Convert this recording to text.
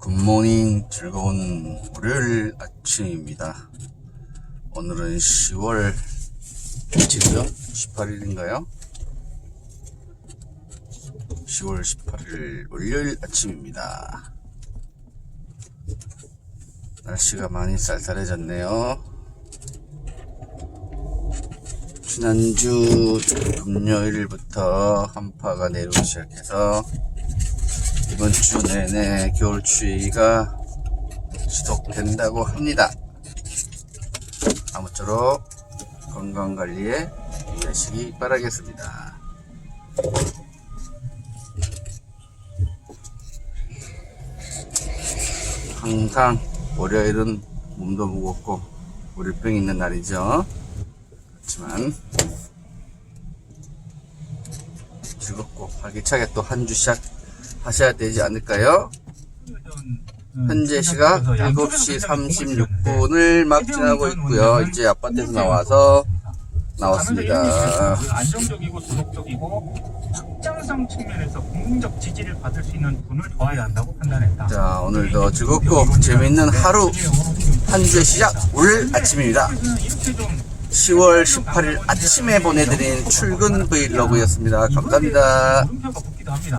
굿모닝 즐거운 월요일 아침입니다. 오늘은 10월 며칠이죠? 18일인가요? 10월 18일 월요일 아침입니다. 날씨가 많이 쌀쌀해졌네요. 지난주 금요일부터 한파가 내리기 시작해서 이번 주 내내 겨울 추위가 지속된다고 합니다. 아무쪼록 건강관리에 유의하시기 바라겠습니다. 항상 월요일은 몸도 무겁고 월요병 있는 날이죠. 그렇지만 즐겁고 활기차게 또 한 주 시작 하셔야 되지 않을까요? 현재 시각 7시 36분을 막 지나고 있고요. 이제 아파트에서 나와서 나왔습니다. 안정적이고 도덕적이고 확장성 측면에서 국민적 지지를 받을 수 있는 분을 도와야 한다고 판단했다. 자, 오늘도 즐겁고 재밌는 하루 한 주의 시작 오늘 아침입니다. 이렇게 좀 10월 18일 아침에 보내드린 출근 브이로그였습니다. 감사합니다. 합니다.